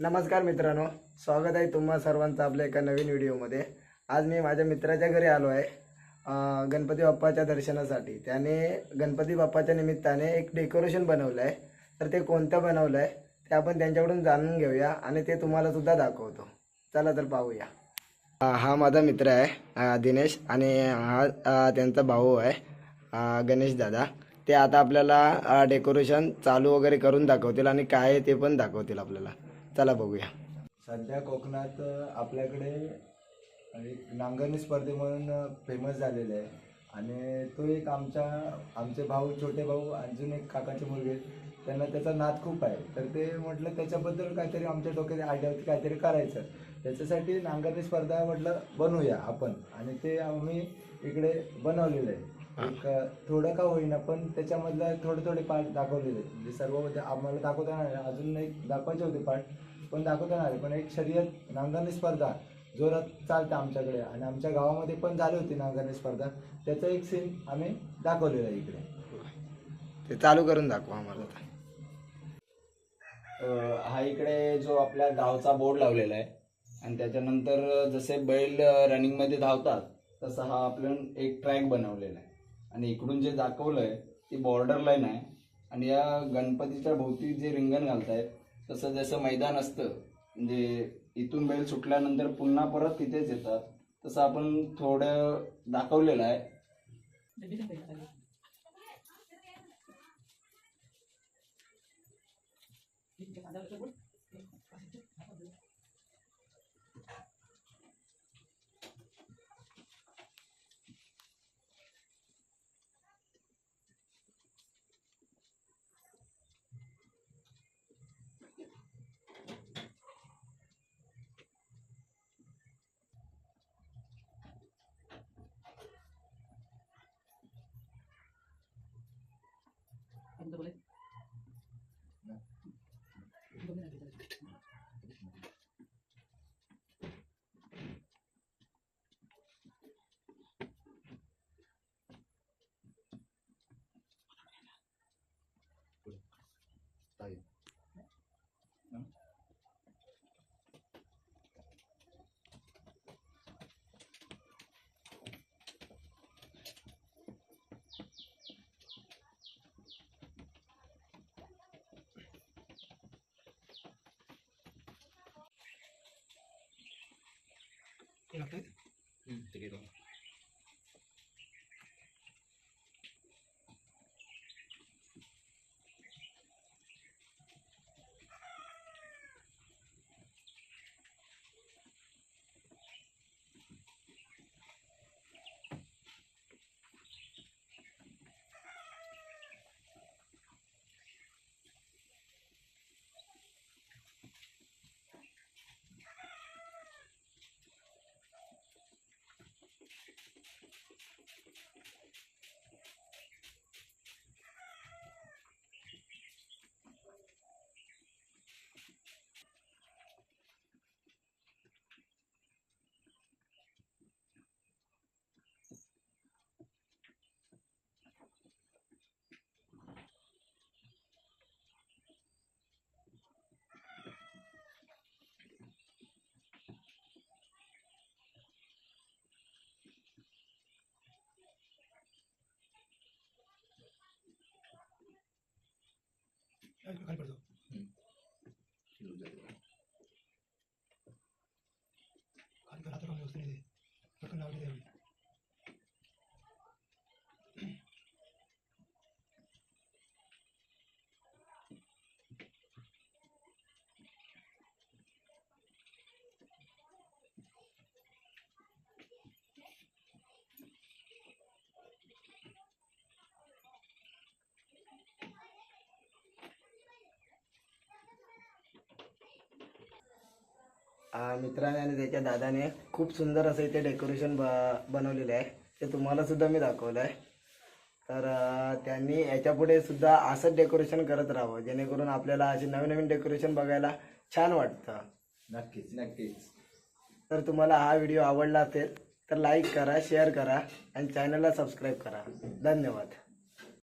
नमस्कार मित्रांनो स्वागत आहे तुम्हा सर्वांचं आपल्या एका नवीन व्हिडिओमध्ये. आज मी माझ्या मित्राच्या घरी आलो आहे गणपती बाप्पाच्या दर्शनासाठी. त्याने गणपती बाप्पाच्या निमित्ताने एक डेकोरेशन बनवलं आहे तर ते कोणतं बनवलं आहे ते आपण त्यांच्याकडून जाणून घेऊया आणि ते तुम्हाला सुद्धा दाखवतो. चला तर पाहूया. हा माझा मित्र आहे दिनेश आणि हा त्यांचा भाऊ आहे गणेश दादा. ते आता आपल्याला डेकोरेशन चालू वगैरे करून दाखवतील आणि काय आहे ते पण दाखवतील आपल्याला. चला बघूया. सध्या कोकणात आपल्याकडे एक नांगरणी स्पर्धे म्हणून फेमस झालेले आहे. आणि तो एक आमच्या आमचे भाऊ छोटे भाऊ अजून एक काकाचे मुलगे त्यांना त्याचा नाद खूप आहे. तर ते म्हटलं त्याच्याबद्दल काहीतरी आमच्या डोक्यात आयडिया होती काहीतरी करायचं. त्याच्यासाठी नांगरणी स्पर्धा म्हटलं बनवूया आपण. आणि ते आम्ही इकडे बनवलेलं आहे. एक थोडं का होईना पण त्याच्यामधलं थोडे थोडे पार्ट दाखवलेले आहेत. म्हणजे सर्व आम्हाला दाखवता अजून एक दाखवायचे होते पार्ट पण दाखवता नाही. आले पण एक शर्यत नांगरणी स्पर्धा जोरात चालते आमच्याकडे. आणि आमच्या गावामध्ये पण झाली होती नांगरणी स्पर्धा. त्याचा एक सीन आम्ही दाखवलेला आहे इकडे. ते चालू करून दाखवा आम्हाला आता. अ, हा इकडे जो आपल्या गावचा बोर्ड लावलेला आहे. आणि त्याच्यानंतर जसे बैल रनिंगमध्ये धावतात तसा हा आपण एक ट्रॅक बनवलेला आहे. आणि इकडून जे दाखवलं आहे ती बॉर्डर लाईन आहे. आणि या गणपतीच्या भोवती जे रिंगण घालतायत तसं जसं मैदान असतं म्हणजे इथून बैल सुटल्यानंतर पुन्हा परत तिथेच येतात. तसं आपण थोडं दाखवलेलं आहे. Android en mm, te quedó. కలిపెడదాం కానీ రాత్రి వస్తుంది పక్కన రావట్లేదు. मित्राने आणि त्याच्या दादाने खूप सुंदर असं इथे डेकोरेशन ब बनवलेलं आहे. ते तुम्हाला सुद्धा मी दाखवलं आहे तर त्यांनी याच्यापुढे सुद्धा असंच डेकोरेशन करत राहावं जेणेकरून आपल्याला असे नवीन नवीन डेकोरेशन बघायला छान वाटतं. नक्कीच नक्कीच. तर तुम्हाला हा व्हिडिओ आवडला असेल तर लाईक करा शेअर करा आणि चॅनलला सबस्क्राईब करा. धन्यवाद.